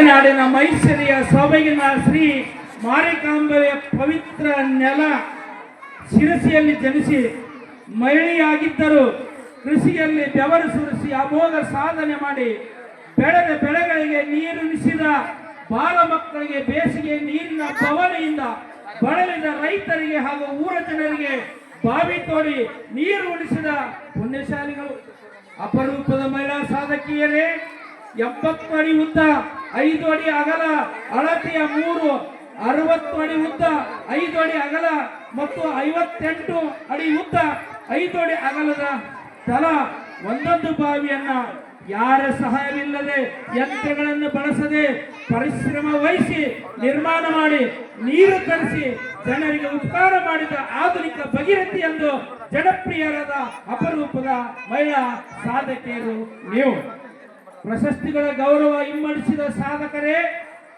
ನಾಡಿನ ಮೈಸೂರಿಯ ಸೊಬಗಿನ ಶ್ರೀ ಮಾರಿಕಾಂಬೆಯ ಪವಿತ್ರ ನೆಲ ಶಿರಸಿಯಲ್ಲಿ ಜನಿಸಿ ಮಹಿಳೆಯಾಗಿದ್ದರು. ಕೃಷಿಯಲ್ಲಿ ಬೆವರು ಸುರಿಸಿ ಅಮೋಘ ಸಾಧನೆ ಮಾಡಿ ಬೆಳೆದ ಬೆಳೆಗಳಿಗೆ ನೀರುಣಿಸಿದ ಬಾಲ ಮಕ್ಕಳಿಗೆ ಬೇಸಿಗೆ ನೀರಿನ ಬವಣೆಯಿಂದ ಬಳಲಿದ ರೈತರಿಗೆ ಹಾಗೂ ಊರ ಜನರಿಗೆ ಬಾವಿ ತೋಡಿ ನೀರು ಉಣಿಸಿದ ಪುಣ್ಯಶಾಲಿಗಳು. ಅಪರೂಪದ ಮಹಿಳಾ ಸಾಧಕಿಯರೇ ಎಪ್ಪತ್ತು ಅಡಿ ಉದ್ದ ಐದು ಅಡಿ ಅಗಲ, ಅಳತೆಯ ಮೂರು, ಅರವತ್ತು ಅಡಿ ಉದ್ದ, ಐದು ಅಡಿ ಅಗಲ ಮತ್ತು ಐವತ್ತೆಂಟು ಅಡಿ ಉದ್ದ, ಐದು ಅಡಿ ಅಗಲದ ತಲ ಒಂದೊಂದು ಬಾವಿಯನ್ನ ಯಾರ ಸಹಾಯವಿಲ್ಲದೆ ಯಂತ್ರಗಳನ್ನು ಬಳಸದೆ ಪರಿಶ್ರಮ ವಹಿಸಿ, ನಿರ್ಮಾಣ ಮಾಡಿ, ನೀರು ತರಿಸಿ ಜನರಿಗೆ ಉಪಕಾರ ಮಾಡಿದ ಆಧುನಿಕ ಭಗೀರಥಿ ಎಂದು ಜನಪ್ರಿಯರಾದ ಅಪರೂಪದ ಮಹಿಳಾ ಸಾಧಕಿಯರು ನೀವು. ಪ್ರಶಸ್ತಿಗಳ ಗೌರವ ಇಮ್ಮಡಿಸಿದ ಸಾಧಕರೇ,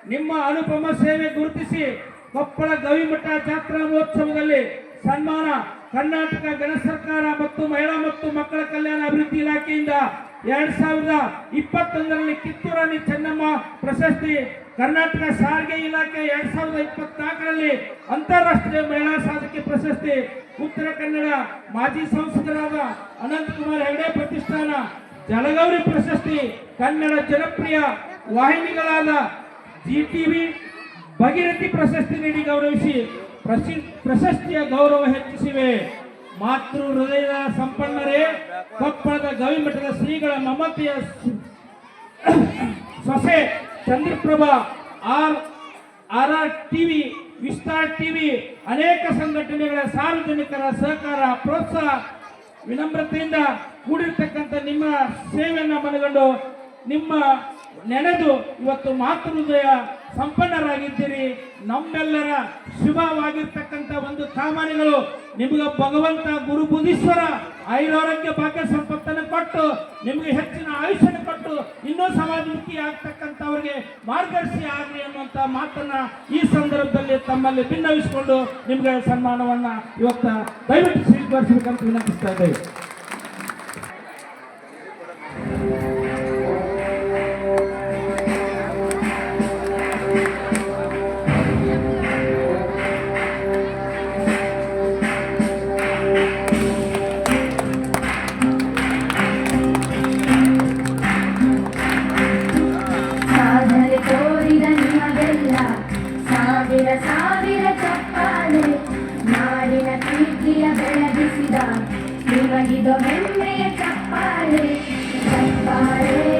ನಿಮ್ಮ ಅನುಪಮ ಸೇವೆ ಗುರುತಿಸಿ ಕೊಪ್ಪಳ ಗವಿಮಠ ಜಾತ್ರಾ ಮಹೋತ್ಸವದಲ್ಲಿ ಸನ್ಮಾನ ಕರ್ನಾಟಕ ಗಣ ಸರ್ಕಾರ ಮತ್ತು ಮಹಿಳಾ ಮತ್ತು ಮಕ್ಕಳ ಕಲ್ಯಾಣ ಅಭಿವೃದ್ಧಿ ಇಲಾಖೆಯಿಂದ ಎರಡ್ ಸಾವಿರದ ಇಪ್ಪತ್ತೊಂದರಲ್ಲಿ ಕಿತ್ತೂರಾಣಿ ಚೆನ್ನಮ್ಮ ಪ್ರಶಸ್ತಿ, ಕರ್ನಾಟಕ ಸಾರಿಗೆ ಇಲಾಖೆ ಎರಡ್ ಸಾವಿರದ ಇಪ್ಪತ್ನಾಲ್ಕರಲ್ಲಿ ಅಂತಾರಾಷ್ಟ್ರೀಯ ಮಹಿಳಾ ಸಾಧಕಿ ಪ್ರಶಸ್ತಿ, ಉತ್ತರ ಕನ್ನಡ ಮಾಜಿ ಸಂಸದರಾದ ಅನಂತಕುಮಾರ್ ಹೆಗಡೆ ಪ್ರತಿಷ್ಠಾನ ಜಲಗೌರಿ ಪ್ರಶಸ್ತಿ, ಕನ್ನಡ ಜನಪ್ರಿಯ ವಾಹಿನಿಗಳಾದ ಜಿ ಟಿವಿ ಭಗೀರಥಿ ಪ್ರಶಸ್ತಿ ನೀಡಿ ಗೌರವಿಸಿ ಪ್ರಸಿ ಪ್ರಶಸ್ತಿಯ ಗೌರವ ಹೆಚ್ಚಿಸಿವೆ. ಮಾತೃ ಹೃದಯದ ಸಂಪನ್ನರೇ, ಕೊಪ್ಪಳದ ಗವಿಮಠದ ಶ್ರೀಗಳ ಮಮತೆಯ ಸೊಸೆ Chandraprabha, R R R TV Vistar TV ಅನೇಕ ಸಂಘಟನೆಗಳ ಸಾರ್ವಜನಿಕರ ಸಹಕಾರ, ಪ್ರೋತ್ಸಾಹ, ವಿನಮ್ರತೆಯಿಂದ ಕೂಡಿರ್ತಕ್ಕಂಥ ನಿಮ್ಮ ಸೇವೆಯನ್ನು ಮನಗಂಡು ನಿಮ್ಮ ನೆನೆದು ಇವತ್ತು ಮಾತೃದಯ ಸಂಪನ್ನರಾಗಿದ್ದೀರಿ. ನಮ್ಮೆಲ್ಲರ ಶುಭವಾಗಿರ್ತಕ್ಕಂಥ ಒಂದು ಕಾಮನೆಗಳು ನಿಮಗೆ ಭಗವಂತ ಗುರು ಬುಧೀಶ್ವರ ಐರಾರೋಗ್ಯ ಭಾಗ್ಯ ಸಂಪತ್ತನ್ನು ಕೊಟ್ಟು ನಿಮಗೆ ಹೆಚ್ಚಿನ ಆಯುಷ್ಯನ ಕೊಟ್ಟು ಇನ್ನೂ ಸಮಾಜಮುಖಿ ಆಗ್ತಕ್ಕಂಥವ್ರಿಗೆ ಮಾರ್ಗದರ್ಶಿ ಆಗಲಿ ಅನ್ನುವಂಥ ಮಾತನ್ನ ಈ ಸಂದರ್ಭದಲ್ಲಿ ತಮ್ಮಲ್ಲಿ ಭಿನ್ನವಿಸಿಕೊಂಡು ನಿಮಗೆ ಸನ್ಮಾನವನ್ನ ಇವತ್ತು ದಯವಿಟ್ಟು ಸ್ವೀಕರಿಸಬೇಕಂತ ವಿನಂತಿಸ್ತಾ ಇದ್ದೇವೆ. ನಾಡಿನ ಕೀರ್ತಿಯ ಬೆಳಗಿಸಿದ ನಿಮಗಿದು ಹೆಮ್ಮೆಯ ಚಪ್ಪಾಳೆ ಚಪ್ಪಾಳೆ.